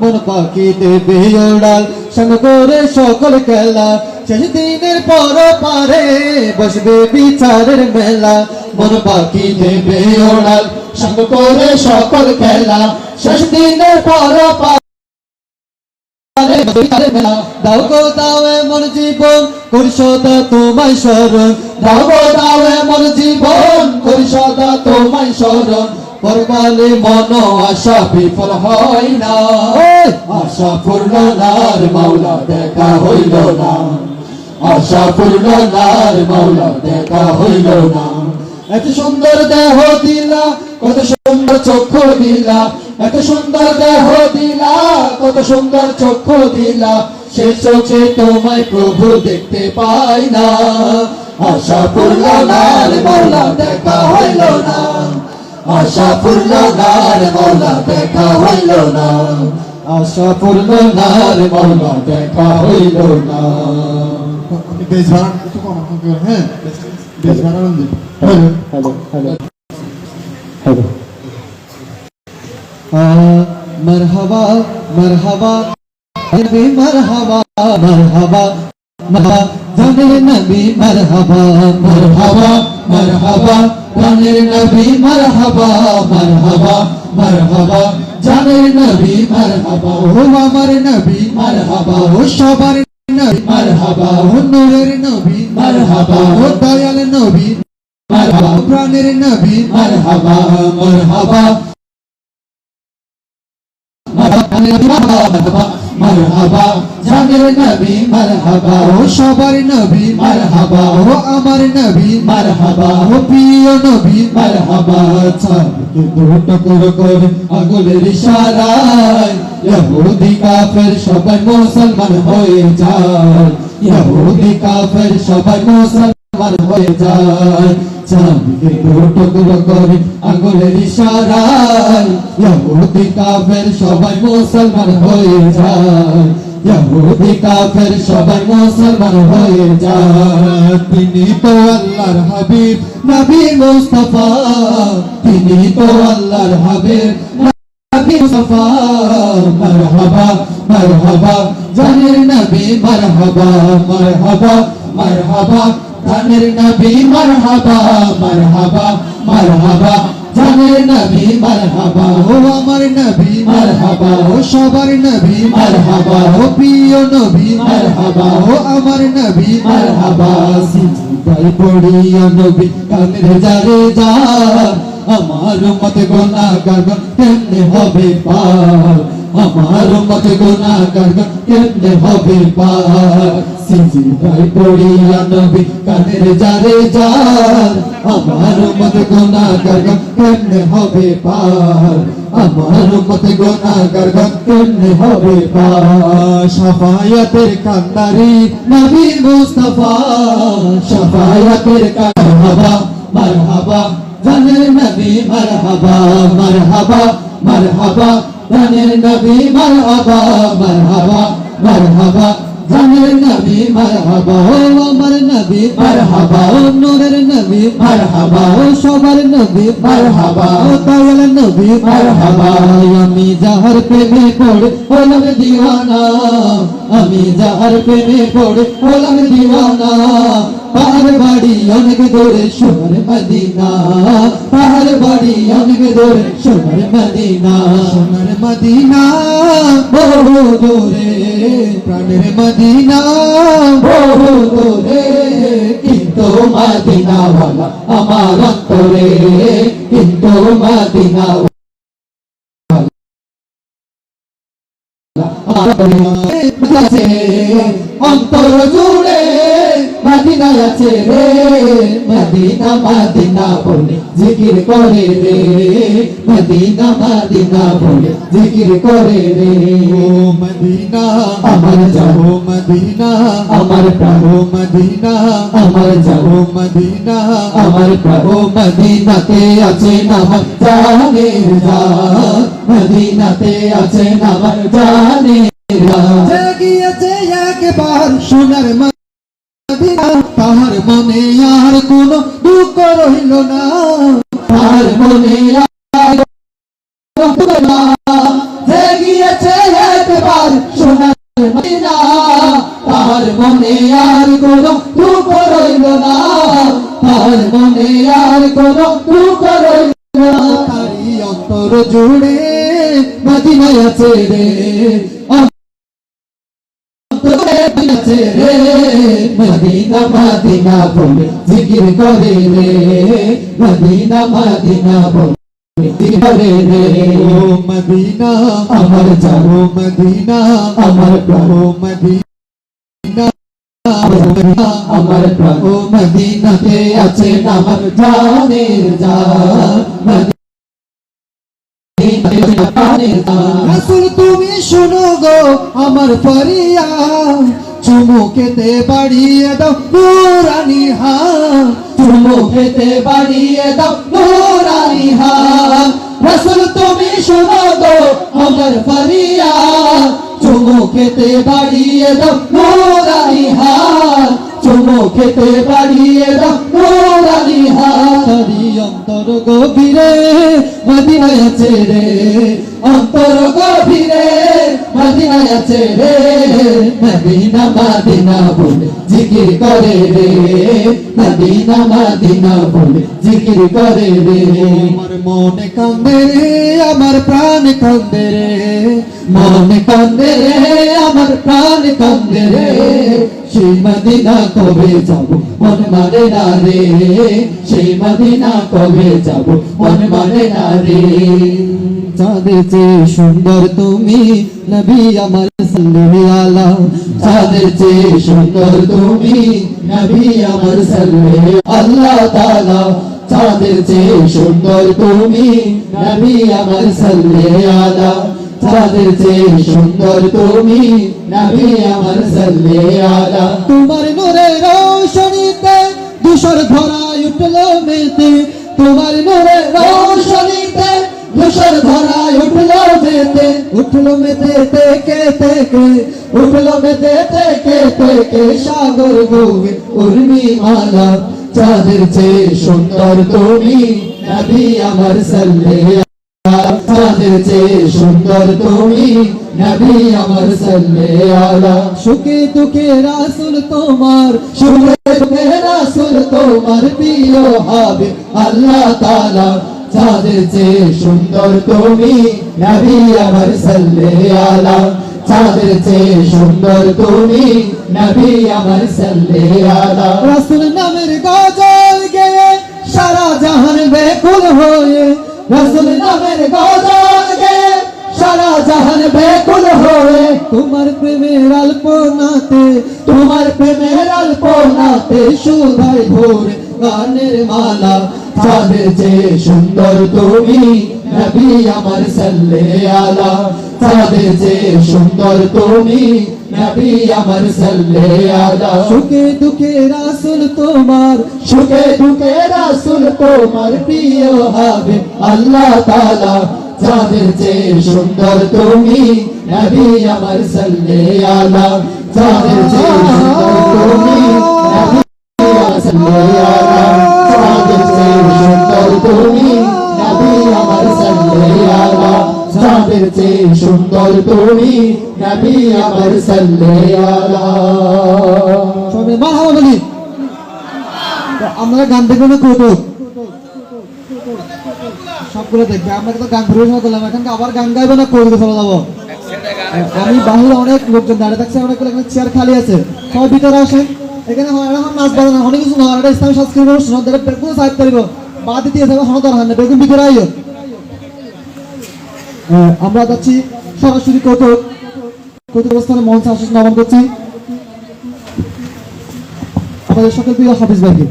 মন দিনের পর পারে বসবে বিচারের মেলা। মন পাখি দেবে ওড়াল সঙ্গ করে সকল খেলা। শেষ দিনের পর জীবন করি সদা তোমায় স্মরণ। দাও দাও জীবন করি সদা তোমায় স্মরণ পরকালে মন আশা বিফল হয় না। আশা পূর্ণ নার মাওলা দেখা হইল না। আশা পূর্ণ নার মাওলা দেখা হইল না। এত সুন্দর দেহ দিলা কত সুন্দর চক্ষু দিলা এত সুন্দর দেহ দিলা কত সুন্দর চক্ষু দিলা সে চোখে তোমায় প্রভু দেখতে পাই না। আশা পূর্ণ নার মাওলা দেখা হইল না। আশা পূর্ণ নার মাওলা দেখা হইল না। আশা পূর্ণ নার মাওলা দেখা হইল না। বেশ বাড়ান একটু কম হ্যাঁ? বেশ হ্যালো। হ্যালো হ্যালো হ্যালো জানে নবী মরহবা, মরহাবা মরহাবা প্রাণের নবী মরহাবা মরহাবা মরহাবা, জানের নবী মরহাবা, ও আমার নবী মরহাবা, ও সবার নবী মরহাবা, ও নূরের নবী মরহাবা, ও দয়াল নবী মরহাবা প্রাণের নবী মরহাবা মরহাবা মরহাবা মরহাবা জানের নবী মরহাবা, ও সবার নবী মরহাবা, ও আমার নবী মরহাবা, ও প্রিয় নবী মারহাবা। করে ইশারায় ইহুদি, কাফের সবাই মুসলমান হয়ে যায়। ইহুদি, কাফের সবাই মুসলমান হয়ে যায়। চাঁদকে দুটো করে আগুনের ইশারায়। কাফের সবাই মুসলমান হয়ে যায়। কাফের সবাই মুসলমান হয়ে যায়। তিনি তো আল্লাহর হাবিব, নবী মুস্তাফা। তিনি তো আল্লাহর হাবিব, নবী মুস্তাফা। মারহাবা মারহাবা, জানের নবী মারহাবা মারহাবা। মারহাবা, জানের নবী মারহাবা মারহাবা মারহাবা, জানের নবী মারহাবা, ও আমার নবী মারহাবা, ও সবার নবী মারহাবা, ও প্রিয় নবী মারহাবা, ও আমার নবী মারহাবা সিজদাই পড়িয়া নবী, কানের যারে যা, আমার মতে গোনা গান কেমনে হবে পার। আমার মতে গোনা কেমনে হবে পার। সিজদাই পড়িয়া নবী কানের যারে। যা আমার মতে গোনা কেমনে হবে পার। আমার মতে গোনা কেমনে হবে পার। সাফায়াতের কান্দারি নবী মুস্তাফা, সাফায়াতের কান্দাবা মারহাবা, জানের নবী মারহাবা মারহাবা মারহাবা জানের নবী মারহাবা মারহাবা মারহাবা। জানের নবী মারহাবা, ও আমার নবী মারহাবা, ও নূরের নবী মারহাবা, ও সবার নবী মারহাবা, ও দয়াল নবী মারহাবা। আমি যাহার প্রেমে পড়ে হলাম দিওয়ানা, আমি যাহার প্রেমে পড়ে হলাম দিওয়ানা। পাহাড় বাড়ি অনেক দূরে সোনার মদিনা। পাহাড় বাড়ি অনেক দূরে সোনার মদিনা। সোনার মদিনা। বহু দূরে প্রাণের মদিনা। বহু দূরে কিন্তু মদিনা वाला আমার অন্তরে কিন্তু মদিনা অন্তর। মাদিনা আছে রে মদিনা মাদিনা বলে জিকির করে রে। মদিনা মাদিনা বলে জিকির করে রে। ও মদিনা আমার যাব ও মদিনা আমার প্রাণ। ও মদিনা আমার যাব ও মদিনা। আমার প্রভু মদিনাতে আছে নামার জানের জান মদিনাতে আছে নামার জানের জান জাগিয়েছে একবার সোনার তাহার মনে আর কোন দুঃখ রইল না। তাহার মনে আর তাহার মনে আর কোন দুঃখ রইল না। তাহার মনে আর কোন দুঃখ রইল না। তারি অন্তর জুড়ে আছে রে আছে রে মদিনা মদিনা বলে জিকির করে রে মদিনা মদিনা বলে আমার ও মদিনা আমার প্রাণ। মদিনা আমার প্রাণ। মদিনাতে আছে আমার জানের রাসূল তুমি শোনো গো আমার ফরিয়া চুমুকেতে বাড়িয়ে দাও নোরানি হা চুমু খেতে বাড়িয়ে দাও নোরানি হা তুমি শোনো গো আমার ফরিয়া চুমুকেতে বাড়িয়ে দাও নোরানি হাত চুমু খেতে বাড়িয়ে দাও হাত তারি অন্তর গভীরে মদিনায় আছে রে। অন্তর গভীরে মদিনায় আছে রে। মদিনা মদিনা বলে জিকির করে রে। মদিনা মদিনা বলে জিকির করে রে। আমার মনে কান্দে রে, আমার প্রাণ কান্দে রে। মন কান্দে রে, আমার প্রাণ কান্দে রে। সেই মদিনা কবে যাব, মন মানে না রে। সেই মদিনা কবে যাব, মন মানে না রে। চাঁদের চেয়ে সুন্দর তুমি, নবী আমার সাল্লি আলা চাঁদের চেয়ে সুন্দর তুমি, নবী আমার সাল্লে আল্লাহ তাআলা চাঁদের চেয়ে সুন্দর তুমি, নবী আমার সাল্লে আলা চাঁদের চেয়ে সুন্দর তুমি। নবী আমার সাল্লে আলা তোমার নূরে রোশনীতে দুশর ধরায় উঠল মেতে। তোমার নূরে রোশনীতে ধূসর ধরায় উঠল যেতে উঠল মেতে থেকে থেকে, উঠল মেতে থেকে থেকে সাগর গোবে উর্মি মালা চাঁদের চেয়ে সুন্দর তুমি নবী আমার সাল্লে। চাঁদের চেয়ে সুন্দর তুমি, নবী আমার সাল্লে আলা। সুখে দুঃখে রাসুল তোমার সুরে রাসুল তোমার প্রিয় হবে আল্লাহ তাআলা চাঁদের চেয়ে সুন্দর তুমি, নবী আমার সাল্লে আলা। চাঁদের চেয়ে সুন্দর তুমি, নবী আমার সাল্লে আলা। রাসুল নামের গজল গেয়ে সারা জাহান বেকুল হয়ে রাসুল নামের তোমার প্রেমের আলপনাতে, তোমার প্রেমের আল্পনাতে শুধাই ভোরে গানের মালা যে সুন্দর তুমি, নবী আমার সাল্লে আলা। চেয়ে সুন্দর তুমি নবী আমার সাল্লে আলা। সুখে দুঃখে রাসুল তোমার সুখে দুঃখে রাসুল তোমার প্রিয় হবে আল্লাহ তাআলা। সুন্দর তুমি নবী আমার সাল্লে আলা। চেয়ে সুন্দর তুমি নবী আমার সাল্লে আলা। তুমি আমার গান দেখবেন না কৌতুক সবগুলো দেখবে। আমরা তো গান পরিবেশন করলাম এখানকে আবার গান গাইবে না কৌতুকে চলে যাব? আমি বাহিরে অনেক লোকজন দাঁড়িয়ে থাকছে। অনেকগুলো এখানে চেয়ার খালি আছে। সবাই ভিতরে আসেন। এখানে এখন নাচ বাজনা অনেক কিছু নয় এটা বেগুন সাহেব বাদ দিয়ে দরকার বেগুন ভিতরে আইও। আমরা যাচ্ছি সরাসরি কৌতুক কৌতুক অবস্থানে মঞ্চে আসন নমন করছি। আমাদের সকল প্রিয় হাফিজ ভাইকে।